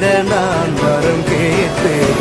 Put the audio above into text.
நான் வரம் கேட்டேன்